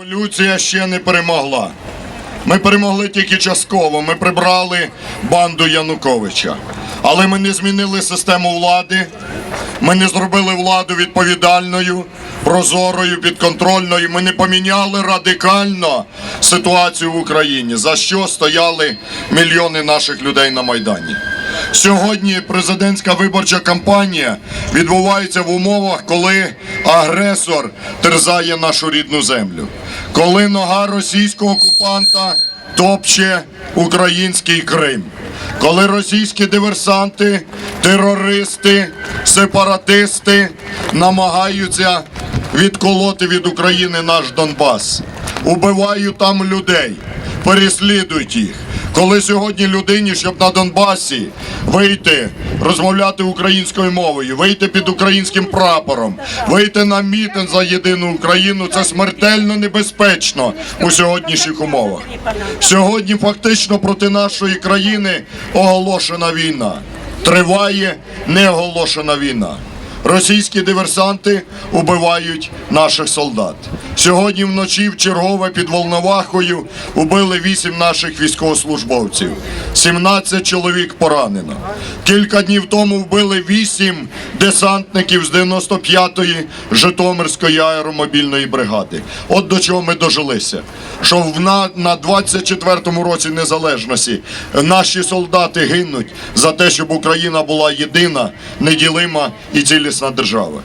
Революція ще не перемогла. Ми перемогли тільки частково. Ми прибрали банду Януковича. Але ми не змінили систему влади. Ми не зробили владу відповідальною, прозорою, підконтрольною. Ми не поміняли радикально ситуацію в Україні, за що стояли мільйони наших людей на Майдані. Сьогодні президентська виборча кампанія відбувається в умовах, коли агресор терзає нашу рідну землю, коли нога російського окупанта топче український Крим, коли російські диверсанти, терористи, сепаратисти намагаються відколоти від України наш Донбас, убивають там людей, переслідують їх. Коли сьогодні людині, щоб на Донбасі вийти, розмовляти українською мовою, вийти під українським прапором, вийти на мітинг за єдину Україну, це смертельно небезпечно у сьогоднішніх умовах. Сьогодні фактично проти нашої країни оголошена війна. Триває неоголошена війна. Російські диверсанти убивають наших солдат. Сьогодні вночі в чергове під Волновахою убили вісім наших військовослужбовців. 17 чоловік поранено. Кілька днів тому вбили вісім десантників з 95-ї Житомирської аеромобільної бригади. От до чого ми дожилися. Що на 24-му році незалежності наші солдати гинуть за те, щоб Україна була єдина, неділима і цілісна держава.